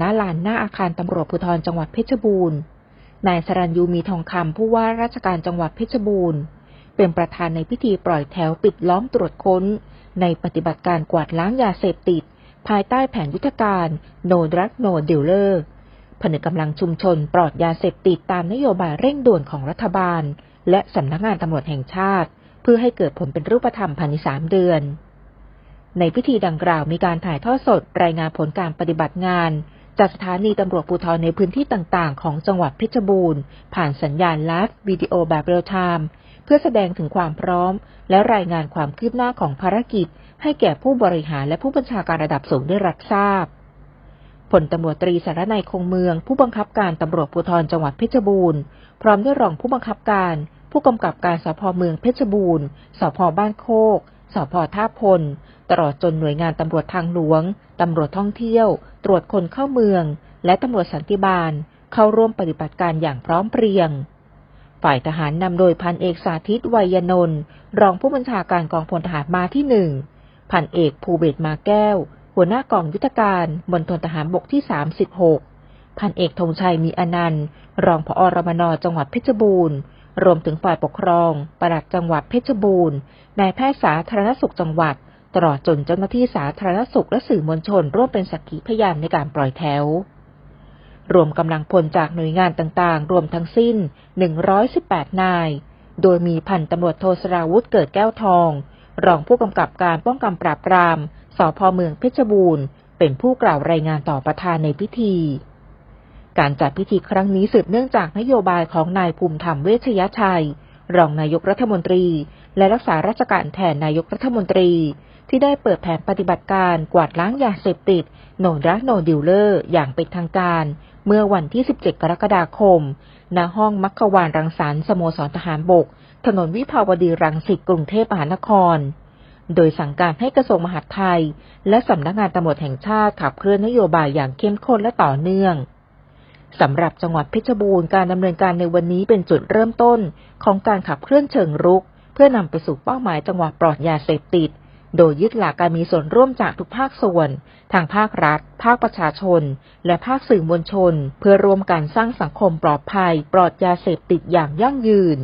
ณลานหน้าอาคารตำรวจภูธรจังหวัดเพชรบูรณ์ นายสรัญยูมีทองคำผู้ว่าราชการจังหวัดเพชรบูรณ์ เป็นประธานในพิธีปล่อยแถวปิดล้อมตรวจค้น ในปฏิบัติการกวาดล้างยาเสพติด ภายใต้แผนยุทธการ No Drug No Dealer ผนึกกำลังชุมชนปลอดยาเสพติดตามนโยบายเร่งด่วนของรัฐบาล และสำนักงานตำรวจแห่งชาติ เพื่อให้เกิดผลเป็นรูปธรรมภายในสามเดือน ในพิธีดังกล่าวมีการถ่ายทอดสดรายงานผลการปฏิบัติงาน จากสถานีตำรวจภูธรในพื้นที่ต่างๆ ของจังหวัดเพชรบูรณ์ ผ่านสัญญาณไลฟ์วิดีโอแบบเรียลไทม์เพื่อแสดงถึงความพร้อม และรายงานความคืบหน้าของภารกิจ ให้แก่ผู้บริหารและผู้บัญชาการระดับสูงได้รับทราบผลตำรวจตรีสารนัยคงเมือง ผู้บังคับการตำรวจภูธรจังหวัดเพชรบูรณ์ พร้อมด้วยรองผู้บังคับการ ผู้กำกับการสพเมืองเพชรบูรณ์สพบ้านโคก สพท่าพล ตลอดจนหน่วยงานตำรวจทางหลวง ตำรวจท่องเที่ยว ตรวจคนเข้าเมือง และตำรวจสันติบาล เข้าร่วมปฏิบัติการอย่างพร้อมเพรียง ฝ่ายทหารนำโดยพันเอกสาธิตวัยนนท์รองผู้บัญชาการกองพลทหารมาที่หนึ่งพันเอกภูเบศมาแก้ว หัวหน้ากองยุทธการบนทนทหารบกที่ 36พันเอกธงชัยมีอนันต์ รองผอรมนจังหวัดเพชรบูรณ์ รวมถึงฝ่ายปกครอง ปลัดจังหวัดเพชรบูรณ์ นายแพทย์สาธารณสุขจังหวัด ตลอดจนเจ้าหน้าที่สาธารณสุขและสื่อมวลชนร่วมเป็นสักขีพยานในการปล่อยแถว รวมกำลังพลจากหน่วยงานต่างๆ รวมทั้งสิ้น 118 นาย โดยมีพันตำรวจโทสราวุธเกิดแก้วทอง รองผู้กำกับการป้องกันปราบปราม สพเมืองเพชรบูรณ์ เป็นผู้กล่าวรายงานต่อประธานในพิธี การจัดพิธีครั้งนี้สืบเนื่องจากนโยบายของนายภูมิธรรมเวชยชัย รองนายกรัฐมนตรี และรักษาราชการแทนนายกรัฐมนตรี ที่ได้เปิดแผนปฏิบัติการกวาดล้างยาเสพติดโนดักโนดิลเลอร์ อย่างเป็นทางการ เมื่อวันที่ 17 กรกฎาคม ณ ห้องมัคควานรังสรรค์สโมสรทหารบก ถนนวิภาวดีรังสิตกรุงเทพมหานครโดยสั่งการให้กระทรวงมหาดไทย และสำนักงานตำรวจแห่งชาติขับเคลื่อนนโยบายอย่างเข้มข้นและต่อเนื่อง สำหรับจังหวัดเพชรบูรณ์การดำเนินการในวันนี้เป็นจุดเริ่มต้น ของการขับเคลื่อนเชิงรุก เพื่อนำไปสู่เป้าหมายจังหวัดปลอดยาเสพติด โดยยึดหลักการมีส่วนร่วมจากทุกภาคส่วน ทางภาครัฐ ภาคประชาชน และภาคสื่อมวลชน เพื่อร่วมกันสร้างสังคมปลอดภัย ปลอดยาเสพติดอย่างยั่งยืน